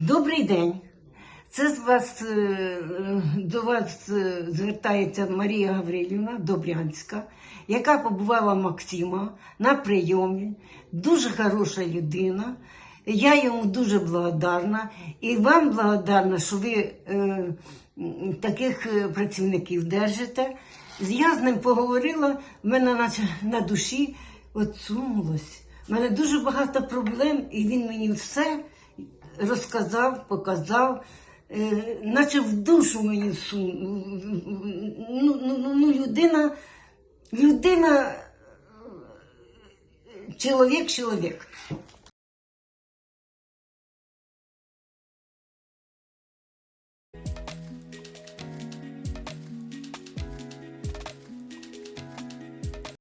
Добрий день. Це з вас е, до вас е, звертається Марія Гаврилівна Добрянська, яка побувала Максима на прийомі. Дуже хороша людина. Я йому дуже благодарна і вам благодарна, що ви е, таких е, працівників держите. Я з ним поговорила, в мене наче на душі отсунулось. У мене дуже багато проблем, і він мені все розказав, показав, е, наче в душу мені всунув. Ну, ну, ну, людина, людина, чоловік, чоловік.